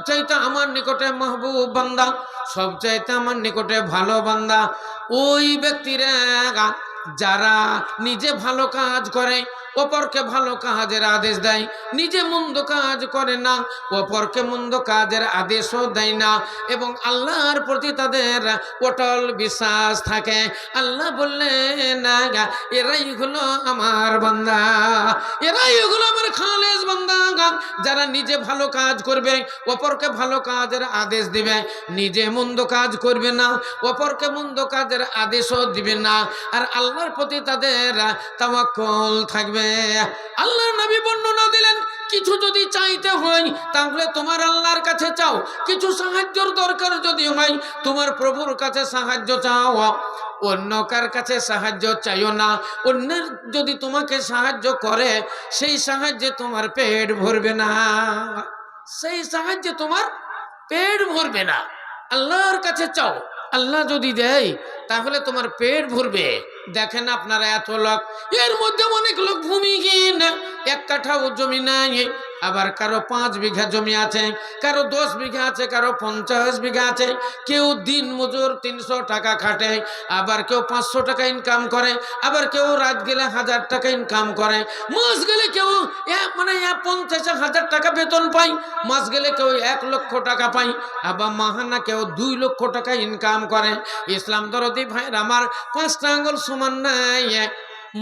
সবচাইতে আমার নিকটে মাহবুব বান্দা, সবচাইতে আমার নিকটে ভালো বান্দা। ওই ব্যক্তিরা যারা নিজে ভালো কাজ করে অপরকে ভালো কাজের আদেশ দেয়, নিজে মন্দ কাজ করে না, অপরকে মন্দ কাজের আদেশও দেয় না এবং আল্লাহর প্রতি তাদের অটল বিশ্বাস থাকে। আল্লাহ বললেন এরাই হলো আমার বান্দা, এরাই হলো আমার খালেজ বান্দা, যারা নিজে ভালো কাজ করবে, অপরকে ভালো কাজের আদেশ দিবে, নিজে মন্দ কাজ করবে না, অপরকে মন্দ কাজের আদেশও দিবে না। আর আল্লাহর প্রতি তাদের তাওয়াক্কুল থাকবে। আল্লাহর নবী বর্ণনা দিলেন, কিছু যদি চাইতে হয়, তাহলে তোমার আল্লাহর কাছে চাও। কিছু সাহায্যর দরকার যদি হয়, তোমার প্রভুর কাছে সাহায্য চাও। অন্য কার কাছে সাহায্য চাইও না। অন্যের যদি তোমাকে সাহায্য করে, সেই সাহায্যে তোমার পেট ভরবে না। সেই সাহায্যে তোমার পেট ভরবে না। আল্লাহর কাছে চাও। আল্লাহ যদি দেয় তাহলে তোমার পেট ভরবে। দেখেন আপনারা এত লোক, এর মধ্যে অনেক লোক ভূমিহীন এক কাঠাও জমি নাই, আবার কারও পাঁচ বিঘা জমি আছে, কারও দশ বিঘা আছে, কারও পঞ্চাশ বিঘা আছে, কেউ দিন মজুর তিনশো টাকা খাটে, আবার কেউ পাঁচশো টাকা ইনকাম করে, আবার কেউ রাত গেলে হাজার টাকা ইনকাম করে, মাস গেলে কেউ মানে পঞ্চাশ হাজার টাকা বেতন পায়, মাস গেলে কেউ এক লক্ষ টাকা পায়, আবার মাহানা কেউ দুই লক্ষ টাকা ইনকাম করে। ইসলাম দরদি ভাইয়ের আমার পাঁচটা আঙ্গুল সমান নাই।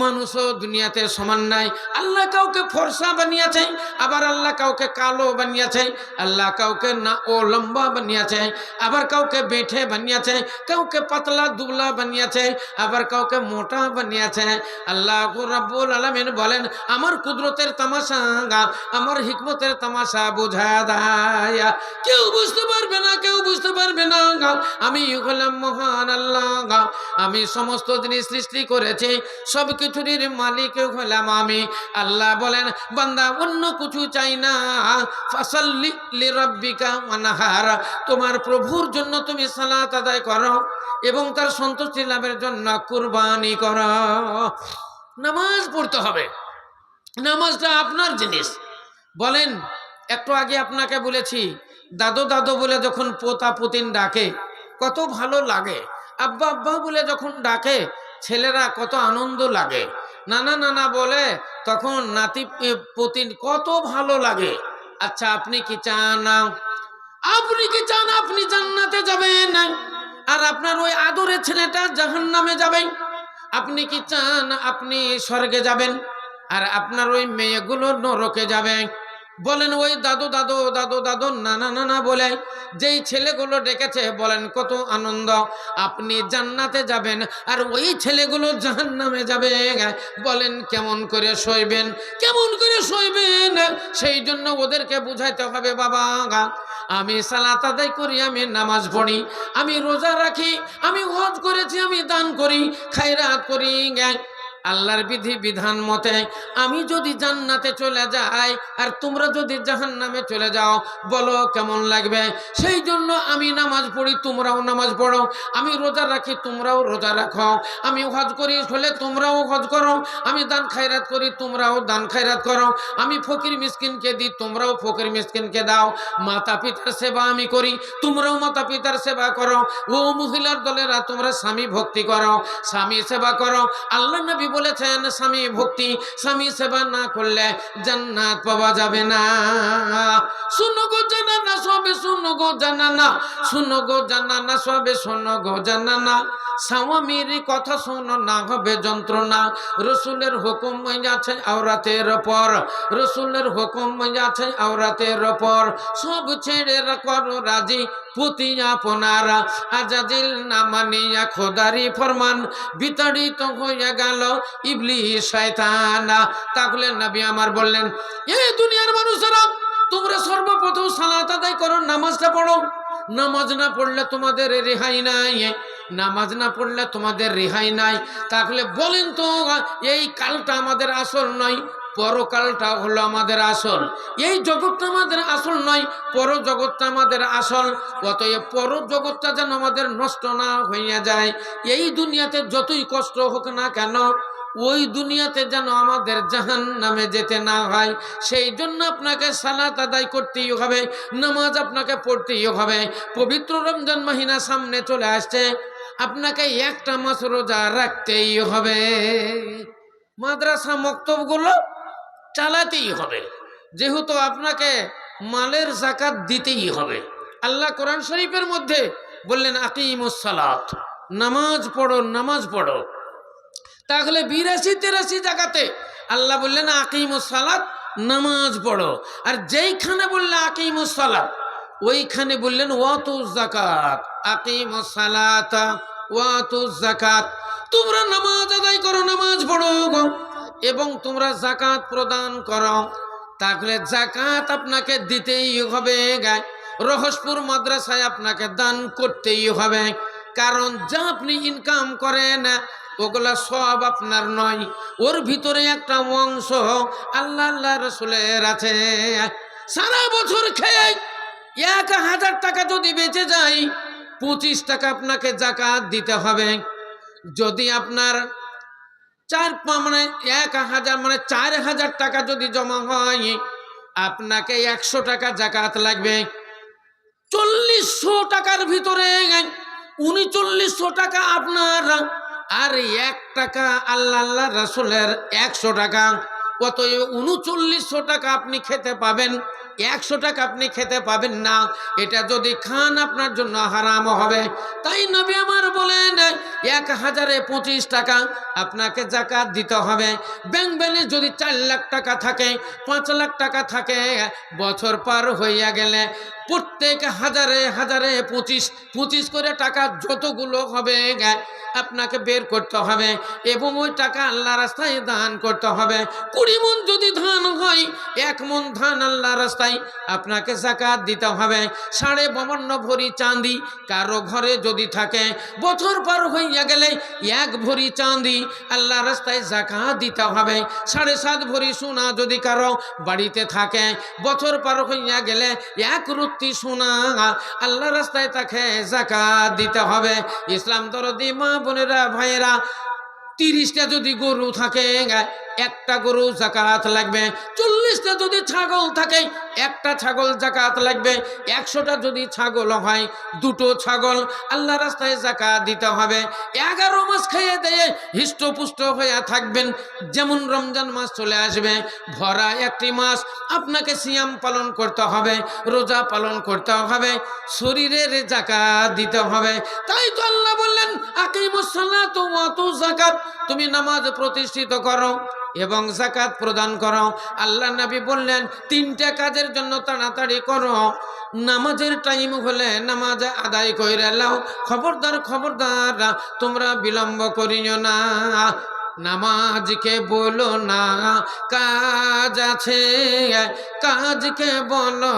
মানুষও দুনিয়াতে সমান নাই। আল্লাহ কাউকে ফর্সা বানিয়েছে, আবার আল্লাহ কাউকে কালো বানিয়েছে, আল্লাহ কাউকে না ও লম্বা বানিয়েছে, আবার কাউকে বেঠে বানিয়েছে, কাউকে পাতলা দুবলা বানিয়েছে, আবার কাউকে মোটা বানিয়েছে। আল্লাহ রাব্বুল আলামিন বলেন, আমার কুদরতের তামাশা আমার হিকমতের তামাশা বোঝা দেয় কেউ বুঝতে পারবে না, কেউ বুঝতে পারবে না আমি হলাম মহান আল্লাহ আমি সমস্ত জিনিস সৃষ্টি করেছি, সব কিছুরই মালিক হলাম আমি। আল্লাহ বলেন, বান্দা, অন্য কিছু চাই না। ওয়ানহার। তোমার প্রভুর জন্য তুমি সালাত আদায় করো এবং তার সন্তুষ্টি লাভের জন্য কুরবানি করো। নামাজ পড়তে হবে। নামাজটা আপনার জিনিস। বলেন, একটু আগে আপনাকে বলেছি, দাদু দাদু বলে যখন পোতা পুতিন ডাকে, কত ভালো লাগে। আব্বা আব্বা বলে যখন ডাকে ছেলেরা কত আনন্দ লাগে। নানা নানা বলে তখন নাতি এ, পুতিন কত ভালো লাগে। আচ্ছা আপনি কি চান আপনি কি চান আপনি জান্নাতে যাবেন? আর আপনার ওই আদরের ছেলেটা জাহান নামে যাবে। আপনি কি চান আপনি স্বর্গে যাবেন? আর আপনার ওই মেয়েগুলো নরকে যাবে। বলেন, ওই দাদু দাদু দাদু দাদু নানা নানা বলে। যেই ছেলেগুলো ডেকেছে, বলেন, কত আনন্দ। আপনি জান্নাতে যাবেন আর ওই ছেলেগুলো জাহান্নামে যাবে। বলেন, কেমন করে সইবেন, কেমন করে সইবেন? সেই জন্য ওদেরকে বুঝাইতে হবে, বাবা আমি সালাত আদায় করি, আমি নামাজ পড়ি, আমি রোজা রাখি, আমি হজ করেছি, আমি দান করি, খায়রাত করি আল্লাহর বিধি বিধান মতে আমি যদি জান্নাতে চলে যাই আর তোমরা যদি জাহান নামে চলে যাও, বলো কেমন লাগবে? সেই জন্য আমি নামাজ পড়ি, তোমরাও নামাজ পড়ো। আমি রোজা রাখি, তোমরাও রোজা রাখো। আমি হজ করি, হলে তোমরাও হজ করো। আমি দান খায়রাত করি, তোমরাও দান খায়রাত করো। আমি ফকির মিসকিনকে দিই, তোমরাও ফকির মিসকিনকে দাও। মাতা পিতার সেবা আমি করি, তোমরাও মাতা পিতার সেবা করো। ও মহিলার দলেরা তোমরা স্বামী ভক্তি করো, স্বামী সেবা করো। আল্লাহ নবী বলেছেন, স্বামী ভক্তি, স্বামী সেবা না করলে জান্নাত পাওয়া যাবে না। শুনো গো জানা না সবে শুনো গো জানা না শুনো গো জানা না সবে শুনো গো জানা না স্বামীর কথা শোনো না, হবে যন্ত্রণা। রসুলের হুকুম আছে আওরাতের পর। রসুলের হুকুম আছে আওরাতের পর। সব ছেড়ে করো রাজি পুতি আপনারা। আজাদিল না মানিয়া খোদারি ফরমান, বিতাড়িত হইয়া গেল ইবলি শয়তানা। তাহলে নবী আমার বললেন, এ দুনিয়ার মানুষেরা, তোমরা সর্বপ্রথম সালাত আদায় করো, নামাজটা পড়ো। নামাজ না পড়লে তোমাদের রেহাই নাই। নামাজ না পড়লে তোমাদের রেহাই নাই। তাহলে বলেন তো, এই কালটা আমাদের আসল নয়, পরকালটা হলো আমাদের আসল। এই জগৎটা আমাদের আসল নয় পর জগৎটা আমাদের আসল। অতএব পর জগৎটা যেন আমাদের নষ্ট না হইয়া যায়। এই দুনিয়াতে যতই কষ্ট হোক না কেন, ওই দুনিয়াতে যেন আমাদের জাহান নামে যেতে না হয়। সেই জন্য আপনাকে সালাত আদায় করতেই হবে, নামাজ আপনাকে পড়তেই হবে। পবিত্র রমজান মাহিনা সামনে চলে আসছে। আপনাকে একটা মাস রোজা রাখতেই হবে। মাদ্রাসা মক্তবগুলো চালাতেই হবে। যেহেতু আপনাকে মালের জাকাত দিতেই হবে। আল্লাহ কোরআন শরীফের মধ্যে বললেন আকিমুসালাত নামাজ পড়ো নামাজ পড়ো। তাহলে বিরাশি, তেরাশি জায়গাতে আল্লাহ বললেন আকিমুসালাত নামাজ পড়ো। আর যেইখানে বললে আকিমুসালাত ওইখানে বললেন ওয়াতু জাকাত আকিমুসালাত ওয়াতু জাকাত তোমরা নামাজ আদায় করো, নামাজ পড়ো। এবং তোমরা জাকাত প্রদান করো। তাহলে জাকাত আপনাকে দিতেই হবে গায় রহসপুর মাদ্রাসায় আপনাকে দান করতেই হবে। কারণ যা আপনি ইনকাম করেন, ওগুলা সব আপনার নয়। ওর ভিতরে একটা অংশ আল্লাহ আল্লাহ রসুলের আছে। সারা বছর খেয়ে এক হাজার টাকা যদি বেঁচে যায় পঁচিশ টাকা আপনাকে জাকাত দিতে হবে। যদি আপনার চার মানে এক হাজার মানে চার হাজার টাকা যদি জমা হয়, আপনাকে একশো টাকা জাকাত লাগবে। চল্লিশশো টাকার ভিতরে উনচল্লিশশো টাকা আপনার, আর এক টাকা আল্লাহ আল্লাহ রসুলের একশো টাকা। অতএব উনচল্লিশশো টাকা আপনি খেতে পাবেন। একশো টাকা আপনি খেতে পাবেন না। এটা যদি খান, আপনার জন্য হারাম হবে। তাই নবী আমার বলেন, এক হাজারে পঁচিশ টাকা আপনাকে জাকাত দিতে হবে। ব্যাংক ব্যালেন্স যদি চার লাখ টাকা থাকে, পাঁচ লাখ টাকা থাকে, বছর পার হইয়া গেলে প্রত্যেক হাজারে হাজারে পঁচিশ পঁচিশ করে টাকা যতগুলো হবে আপনাকে বের করতে হবে এবং ওই টাকা আল্লাহ রাস্তায় দান করতে হবে। কুড়ি মন যদি ধান হয়, এক মন ধান আল্লাহ রাস্তায় আপনাকে জাকাত দিতে হবে। সাড়ে বাবান্ন ভরি চাঁদি কারও ঘরে যদি থাকে, বছর পার হইয়া গেলে এক ভরি চাঁদি আল্লাহ রাস্তায় জাকাত দিতে হবে। সাড়ে সাত ভরি সোনা যদি কারও বাড়িতে থাকে, বছর পার হইয়া গেলে এক রুত্তি শোনা আল্লাহ রাস্তায় তাকে জাকাত দিতে হবে। ইসলাম দরদি মা বোনেরা, ভাইয়েরা, তিরিশটা যদি গরু থাকে, একটা গরু জাকাত লাগবে। চল্লিশটা যদি ছাগল থাকে একটা ছাগল জাকাত লাগবে, একশোটা যদি ছাগল হয়, দুটো ছাগল আল্লাহ রাস্তায় জাকাত দিতে হবে। এগারো মাস খেয়ে দিয়ে হৃষ্টপুষ্ট হয়ে থাকবেন, যেমন রমজান মাস চলে আসবে, ভরা একটি মাস আপনাকে সিয়াম পালন করতে হবে, রোজা পালন করতে হবে, শরীরের জাকাত দিতে হবে। তাই তো আল্লাহ বললেন আকিমুসাল্লাত ওয়াতু জাকাত, তুমি নামাজ প্রতিষ্ঠিত করো। এবং জাকাত প্রদান করো। আল্লাহ নবী বললেন, তিনটা কাজের জন্য তাড়াতাড়ি করো। নামাজের টাইম হলে নামাজ আদায় করে লাও। খবরদার খবরদার, তোমরা বিলম্ব করিও না। নামাজকে বলো না, কাজ আছে, কাজকে বলো,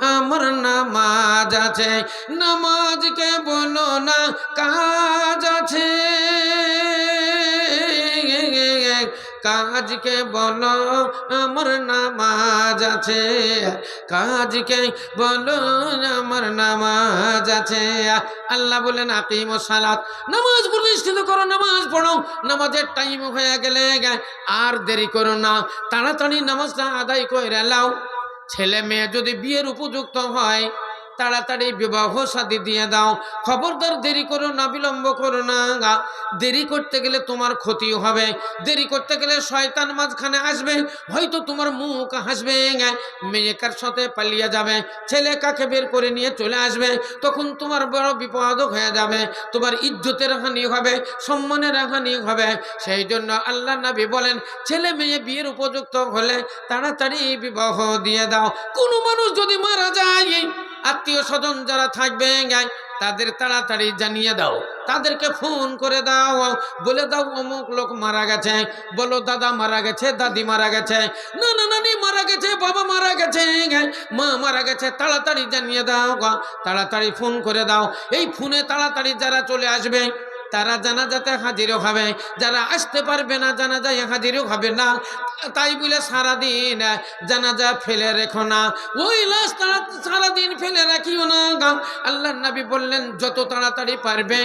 আমার নামাজ আছে। নামাজকে বলো না, কাজ আছে। কাজকে বলো, আমার নামাজ আছে। কাজকে বলো, আমার নামাজ আছে। আল্লাহ বলেন, আকিম সালাত। নামাজ প্রতিষ্ঠিত করো, নামাজ পড়ো। নামাজের টাইম হয়ে গেলে আর দেরি করো না। তাড়াতাড়ি নামাজটা আদায় করে লাও ছেলে মেয়ে যদি বিয়ের উপযুক্ত হয় তাড়াতাড়ি বিবাহ শাদী দিয়ে দাও। খবরদার, দেরি করো না, বিলম্ব করো না দেরি করতে গেলে তোমার ক্ষতি হবে। দেরি করতে গেলে শয়তান মাঝখানে আসবে। হয়তো তোমার মুখ হাসবে মেয়েকার সাথে পালিয়ে যাবে? ছেলে কাকে বের করে নিয়ে চলে আসবে? তখন তোমার বড় বিপদ হয়ে যাবে। তোমার ইজ্জতের হানি হবে, সম্মানের হানি হবে। সেই জন্য আল্লাহ নবী বলেন, ছেলে মেয়ে বিয়ের উপযুক্ত হলে তাড়াতাড়ি বিবাহ দিয়ে দাও। কোনো মানুষ যদি মারা যায় আত্মীয় স্বজন যারা থাকবে তাদের তাড়াতাড়ি জানিয়ে দাও। তাদেরকে ফোন করে দাও। বলে দাও, অমুক লোক মারা গেছে। বলো, দাদা মারা গেছে, দাদি মারা গেছে। নানা নানি মারা গেছে, বাবা মারা গেছে মা মারা গেছে, তাড়াতাড়ি জানিয়ে দাও। তাড়াতাড়ি ফোন করে দাও। এই ফোনে তাড়াতাড়ি যারা চলে আসবে তারা জানাজাতে হাজিরও হবে। যারা আসতে পারবে না, জানাজায় হাজিরও হবে না। তাই বলে সারাদিন জানাজা ফেলে রেখো না। ওই লাশ তারা সারাদিন ফেলে রাখিও না আল্লাহ নবী বললেন, যত তাড়াতাড়ি পারবে,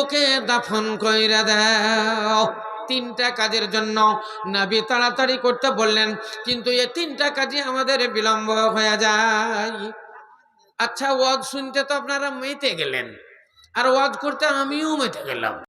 ওকে দাফন কইরা দাও। তিনটা কাজের জন্য নাবি তাড়াতাড়ি করতে বললেন, কিন্তু এই তিনটা কাজে আমাদের বিলম্ব হয়ে যায়। আচ্ছা ওয়াজ শুনতে তো আপনারা মেতে গেলেন। আর ওয়াজ করতে আমিও মেতে গেলাম।